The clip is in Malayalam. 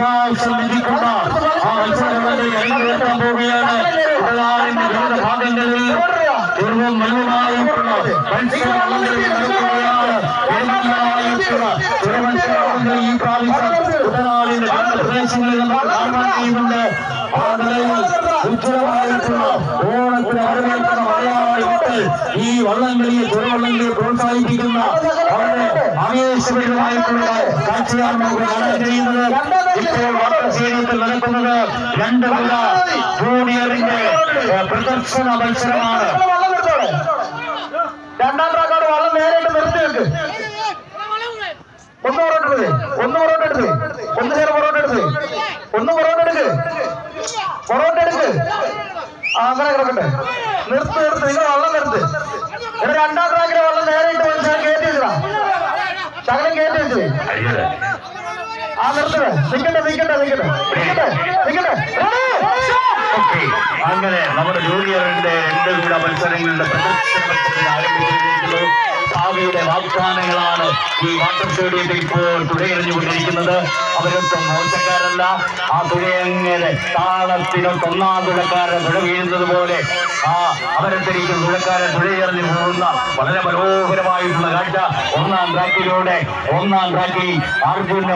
ഇതിഹാസം വിധിക്കുന്ന ആ മത്സരങ്ങളിൽ അരങ്ങേറ്റാൻ പോവുകയാണ് ഇടനാടിന്റെ വിവിധ ഭാഗങ്ങളിൽ പൂർവ്വം മനുവായിട്ടുള്ള മത്സരങ്ങളിൽ നടക്കുകയാണ് വേദിയായിട്ടുള്ള ഒരു മത്സരങ്ങൾ ഈ പ്രാവശ്യം ഇടനാടിന്റെ വിവിധ പ്രദേശങ്ങളിൽ നമുക്ക് കാണാൻ കഴിയുന്നുണ്ട് ആ നിലയിൽ ഉജ്ജ്വലമായിട്ടുള്ള ഓണത്തിന് വരവേൽക്കുന്ന മലയാളി മക്കൾ ഈ വള്ളംകളിയെ ചെറുവള്ളംകളിയെ പ്രോത്സാഹിപ്പിക്കുന്ന വളരെ ആവേശപരമായിട്ടുള്ള കാഴ്ചയാണ് നമുക്ക് കാണാൻ കഴിയുന്നത്. ഇപ്പോൾ വാട്ടർ സ്റ്റേഡിയത്തിൽ നടക്കുന്നത് രണ്ട് മുത ജൂനിയറിന്റെ പ്രദർശന മത്സരമാണ്. രണ്ടാം ട്രാക്കോട് വള്ളം നേരിട്ട് നിർത്തി വെക്ക് ഒന്ന് പൊറോട്ട എടുത്ത് ഒന്ന് പൊറോട്ട എടുത്ത് ഒന്ന് ചേർ പൊറോട്ട എടുത്ത് ഒന്ന് പൊറോട്ട എടുക്ക്. പൊറോട്ട എടുക്ക്. അങ്ങനെ കിടക്കട്ടെ. നിർത്ത് നിർത്ത് നിങ്ങൾ വള്ളം നിർത്ത്. ഇവിടെ രണ്ടാം ട്രാക്കിലെ വള്ളം നേരിട്ട് വന്ന് ശകലം കയറ്റി വെച്ചതാ. ശകലം കയറ്റി വെച്ചത് ആ നിർത്തത് നിൽക്കട്ടെ നിൽക്കട്ടെ നിൽക്കട്ടെ നിൽക്കട്ടെ അങ്ങനെ നമ്മുടെ ജൂനിയറിന്റെ രണ്ട് കൂടെ മത്സരങ്ങളുടെ പ്രദർശന മത്സരങ്ങൾ ആരംഭിച്ചിരിക്കുന്നത് ഭാവിയുടെ വാഗ്ദാനങ്ങളാണ് ഈ വാട്ടർ സ്റ്റേഡിയത്തിൽ ഇപ്പോൾ തുഴയെറിഞ്ഞുകൊണ്ടിരിക്കുന്നത് അവരൊട്ടും മോശക്കാരല്ല ആ തുഴയങ്ങനെ താളത്തിനൊക്കെ ഒന്നാം തുഴക്കാരൻ തുഴ വീഴുന്നത് പോലെ ആ അവരത്തിരിക്കുന്ന തുഴക്കാരൻ തുഴയെറിഞ്ഞു പോകുന്ന വളരെ മനോഹരമായിട്ടുള്ള കാഴ്ച. ഒന്നാം ട്രാക്കിലൂടെ ഒന്നാം ട്രാക്കിൽ അർജുന